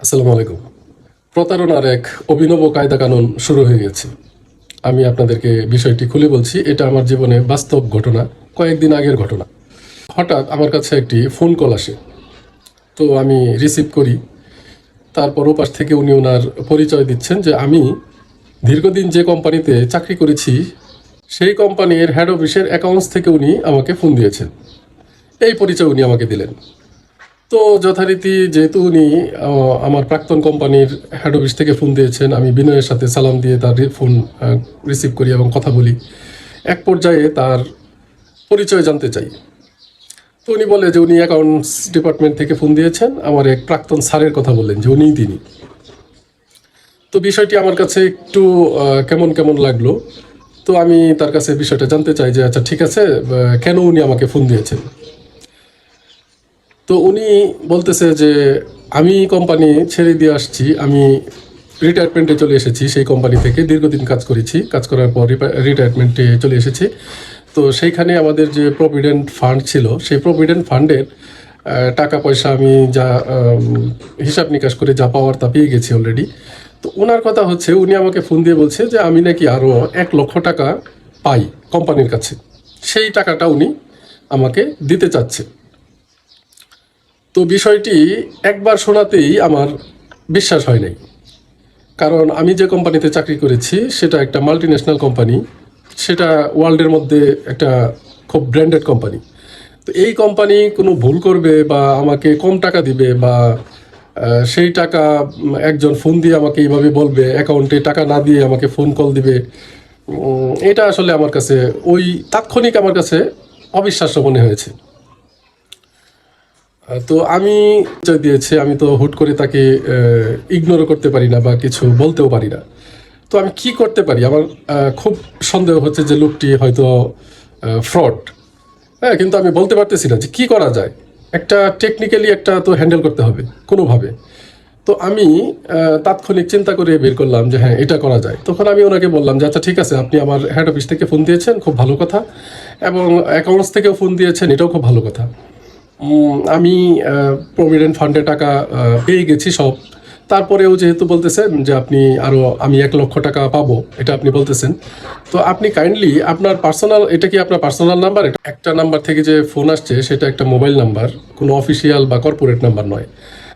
আসসালামু আলাইকুম। প্রতারণার এক অভিনব কায়দা কানুন শুরু হয়ে গেছে। আমি আপনাদেরকে বিষয়টি খুলে বলছি, এটা আমার জীবনে বাস্তব ঘটনা, কয়েকদিন আগের ঘটনা। হঠাৎ আমার কাছে একটি ফোন কল আসে। তো আমি রিসিভ করি। তারপর ওপাশ থেকে উনি ওনার পরিচয় দিচ্ছেন যে আমি দীর্ঘদিন যে কোম্পানিতে চাকরি করেছি, সেই কোম্পানির হেড অফিসের অ্যাকাউন্টস থেকে উনি আমাকে ফোন দিয়েছেন। এই পরিচয় উনি আমাকে দিলেন। তো যথারীতি যেহেতু উনি আমার প্রাক্তন কোম্পানির হেড অফিস থেকে ফোন দিয়েছেন, আমি বিনয়ের সাথে সালাম দিয়ে তার ফোন রিসিভ করি এবং কথা বলি। এক পর্যায়ে তার পরিচয় জানতে চাই। তো উনি বলে যে উনি অ্যাকাউন্টস ডিপার্টমেন্ট থেকে ফোন দিয়েছেন, আমার এক প্রাক্তন স্যারের কথা বললেন যে উনিই তিনি। তো বিষয়টি আমার কাছে একটু কেমন কেমন লাগল? তো আমি তার কাছে বিষয়টা জানতে চাই যে আচ্ছা ঠিক আছে কেন উনি আমাকে ফোন দিয়েছেন? তো উনি বলতেছে যে, আমি কোম্পানি ছেড়ে দিয়ে আসছি, আমি রিটায়ারমেন্টে চলে এসেছি, সেই কোম্পানি থেকে দীর্ঘদিন কাজ করেছি, কাজ করার পর রিটায়ারমেন্টে চলে এসেছি। তো সেইখানে আমাদের যে প্রভিডেন্ট ফান্ড ছিল, সেই প্রভিডেন্ট ফান্ডের টাকা পয়সা আমি যা হিসাব নিকাশ করে যা পাওয়ার তা পেয়ে গেছি অলরেডি তো ওনার কথা হচ্ছে, উনি আমাকে ফোন দিয়ে বলছে যে, আমি নাকি আরও এক লক্ষ টাকা পাই কোম্পানির কাছে। সেই টাকাটা উনি আমাকে দিতে চাচ্ছে। তো বিষয়টি একবার শোনাতেই আমার বিশ্বাস হয় নাই। কারণ আমি যে কোম্পানিতে চাকরি করেছি, সেটা একটা মাল্টি ন্যাশনাল কোম্পানি সেটা ওয়ার্ল্ডের মধ্যে একটা খুব ব্র্যান্ডেড কোম্পানি তো এই কোম্পানি কোনো ভুল করবে বা আমাকে কম টাকা দিবে বা সেই টাকা একজন ফোন দিয়ে আমাকে এইভাবে বলবে অ্যাকাউন্টে টাকা না দিয়ে আমাকে ফোন কল দিবে এটা আসলে আমার কাছে ওই তাৎক্ষণিক আমার কাছে অবিশ্বাস্য মনে হয়েছে। তো আমি পরিচয় দিয়েছে, আমি তো হুট করে তাকে ইগনোরও করতে পারি না বা কিছু বলতেও পারি না। তো আমি কি করতে পারি? আমার খুব সন্দেহ হচ্ছে যে লোকটি হয়তো ফ্রড হ্যাঁ কিন্তু আমি বলতে পারতেছি না যে কি করা যায়। একটা টেকনিক্যালি একটা তো হ্যান্ডেল করতে হবে, কোনোভাবে। তো আমি তাৎক্ষণিক চিন্তা করে বের করলাম যে হ্যাঁ এটা করা যায়। তখন আমি ওনাকে বললাম যে আচ্ছা ঠিক আছে, আপনি আমার হেড অফিস থেকে ফোন দিয়েছেন, খুব ভালো কথা। এবং অ্যাকাউন্টস থেকেও ফোন দিয়েছেন, এটাও খুব ভালো কথা। আমি প্রভিডেন্ট ফান্ডে টাকা পেয়ে গেছি সব। তারপরেও যেহেতু বলতেছেন যে আপনি আরও আমি এক লক্ষ টাকা পাবো, এটা আপনি বলতেছেন। তো আপনি কাইন্ডলি আপনার পার্সোনাল এটা কি আপনার পার্সোনাল নাম্বার একটা নাম্বার থেকে যে ফোন আসছে, সেটা একটা মোবাইল নাম্বার কোনো অফিসিয়াল বা কর্পোরেট নাম্বার নয়।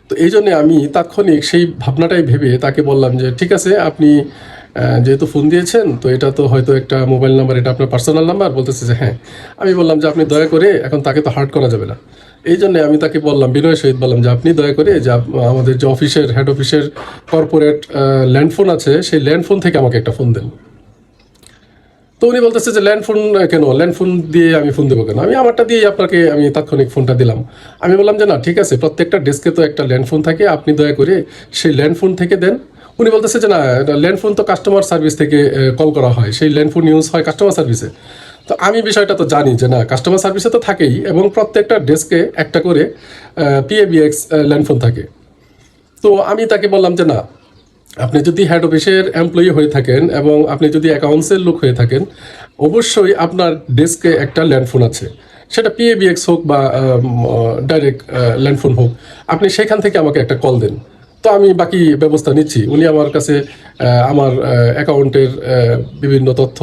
তো এই জন্যে আমি তাৎক্ষণিক সেই ভাবনাটাই ভেবে তাকে বললাম যে, ঠিক আছে, আপনি যেহেতু ফোন দিয়েছেন, তো এটা তো হয়তো একটা মোবাইল নাম্বার এটা আপনার পার্সোনাল নাম্বার বলতেছে যে হ্যাঁ। আমি বললাম যে আপনি দয়া করে, এখন তাকে তো হার্ট করা যাবে না। এই জন্য আমি তাকে বললাম, বিনয় সহিত বললাম যে আপনি দয়া করে যে আমাদের যে অফিসের হেড অফিসের কর্পোরেট ল্যান্ডফোন আছে, সেই ল্যান্ডফোন থেকে আমাকে একটা ফোন দেন। তো উনি বলতেছে যে ল্যান্ড ফোন কেন? ল্যান্ড ফোন দিয়ে আমি ফোন দেবো কেন? আমি আমারটা দিয়েই আপনাকে, আমি তাৎক্ষণিক ফোনটা দিলাম। আমি বললাম যে না, ঠিক আছে, প্রত্যেকটা ডেস্কে তো একটা ল্যান্ড ফোন থাকে। আপনি দয়া করে সেই ল্যান্ড ফোন থেকে দেন। উনি বলতেছে যে না ল্যান্ড ফোন তো কাস্টমার সার্ভিস থেকে কল করা হয়। সেই ল্যান্ড ফোন ইউজ হয় কাস্টমার সার্ভিসে তো আমি বিষয়টা তো জানি যে না কাস্টমার সার্ভিসে তো থাকেই এবং প্রত্যেকটা ডেস্কে একটা করে পিএবিএক্স ল্যান্ড ফোন থাকে। তো আমি তাকে বললাম যে না, আপনি যদি হেড অফিসের এমপ্লয়ি হয়ে থাকেন এবং আপনি যদি অ্যাকাউন্টসের লোক হয়ে থাকেন, অবশ্যই আপনার ডেস্কে একটা ল্যান্ডফোন আছে। সেটা পিএবিএক্স হোক বা ডাইরেক্ট ল্যান্ডফোন হোক, আপনি সেখান থেকে আমাকে একটা কল দেন। তো আমি বাকি ব্যবস্থা নিচ্ছি। উনি আমার কাছে আমার অ্যাকাউন্টের বিভিন্ন তথ্য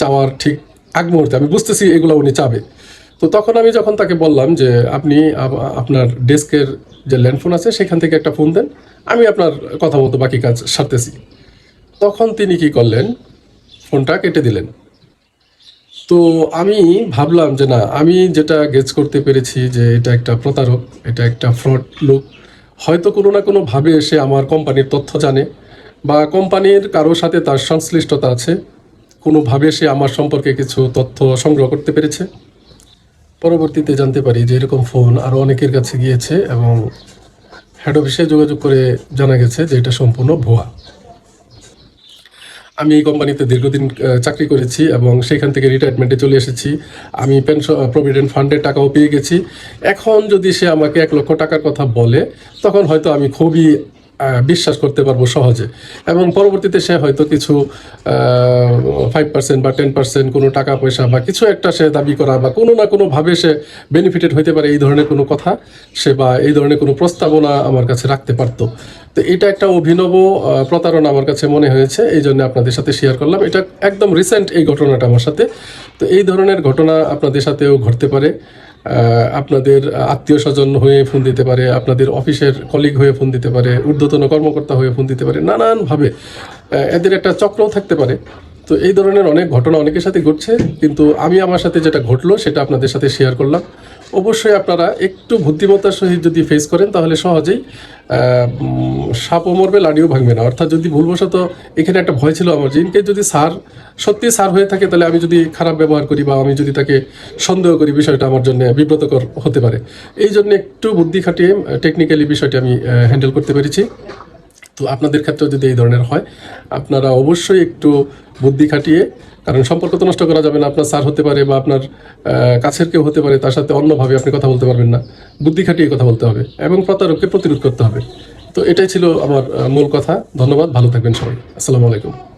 চাওয়ার ঠিক আগ মুহূর্তে আমি বুঝতেছি এগুলো উনি চাবে। তো তখন আমি যখন তাকে বললাম যে, আপনি আপনার ডেস্কের যে ল্যান্ডফোন আছে সেখান থেকে একটা ফোন দেন, আমি আপনার কথা মতো বাকি কাজ সারতেছি। তখন তিনি কি করলেন? ফোনটা কেটে দিলেন। তো আমি ভাবলাম যে, না, আমি যেটা গেজ করতে পেরেছি যে, এটা একটা প্রতারক, এটা একটা ফ্রড লোক হয়তো কোনো না কোনোভাবে সে আমার কোম্পানির তথ্য জানে বা কোম্পানির কারোর সাথে তার সংশ্লিষ্টতা আছে কোনোভাবে সে আমার সম্পর্কে কিছু তথ্য সংগ্রহ করতে পেরেছে। পরবর্তীতে জানতে পারি যে এরকম ফোন আরও অনেকের কাছে গিয়েছে এবং হেড অফিসে যোগাযোগ করে জানা গেছে যে এটা সম্পূর্ণ ভুয়া। আমি এই কোম্পানিতে দীর্ঘদিন চাকরি করেছি এবং সেখান থেকে রিটায়ারমেন্টে চলে এসেছি। আমি পেনশন প্রভিডেন্ট ফান্ডের টাকাও পেয়ে গেছি। এখন যদি সে আমাকে এক লক্ষ টাকার কথা বলে, তখন হয়তো আমি খুবই বিশ্বাস করতে পারব সহজে। এবং পরবর্তীতে সে হয়তো কিছু ফাইভ পার্সেন্ট বা টেন পার্সেন্ট কোনো টাকা, পয়সা বা কিছু একটা সে দাবি করা বা কোনো না কোনোভাবে সে বেনিফিটেড হইতে পারে, এই ধরনের কোনো কথা সে বা এই ধরনের কোনো প্রস্তাবনা আমার কাছে রাখতে পারতো। তো এটা একটা অভিনব প্রতারণা আমার কাছে মনে হয়েছে, এই জন্য আপনাদের সাথে শেয়ার করলাম। এটা একদম রিসেন্ট এই ঘটনাটা আমার সাথে। তো এই ধরনের ঘটনা আপনাদের সাথেও ঘটতে পারে। আপনাদের আত্মীয় স্বজন হয়ে ফোন দিতে পারে, আপনাদের অফিসের কলিগ হয়ে ফোন দিতে পারে, ঊর্ধ্বতন কর্মকর্তা হয়ে ফোন দিতে পারে, নানানভাবে। এদের একটা চক্রও থাকতে পারে। তো এই ধরনের অনেক ঘটনা অনেকের সাথে ঘটছে, কিন্তু আমি আমার সাথে যেটা ঘটলো সেটা আপনাদের সাথে শেয়ার করলাম। অবশ্যই আপনারা একটু বুদ্ধিমত্তার সহিত যদি ফেস করেন, তাহলে সহজেই সাপও মরবে লাড়িও ভাঙবে না। অর্থাৎ যদি ভুলবশত এখানে একটা ভয় ছিল আমার, যে ইনকেস যদি সার, সত্যি স্যার হয়ে থাকে, তাহলে আমি যদি খারাপ ব্যবহার করি বা আমি যদি তাকে সন্দেহ করি, বিষয়টা আমার জন্য বিব্রতকর হতে পারে। এই জন্য একটু বুদ্ধি খাটিয়ে টেকনিক্যালি বিষয়টি আমি হ্যান্ডেল করতে পেরেছি। তো আপনাদের ক্ষেত্রেও যদি এই ধরনের হয়, আপনারা অবশ্যই একটু বুদ্ধি খাটিয়ে, কারণ সম্পর্ক তো নষ্ট করা যাবে না, আপনার স্যার হতে পারে বা আপনার কাছের কেউ হতে পারে, তার সাথে অন্যভাবে আপনি কথা বলতে পারবেন না। বুদ্ধি খাটিয়ে কথা বলতে হবে এবং প্রতারককে প্রতিরোধ করতে হবে। তো এটাই ছিল আমার মূল কথা। ধন্যবাদ, ভালো থাকবেন সবাই। আসসালামু আলাইকুম।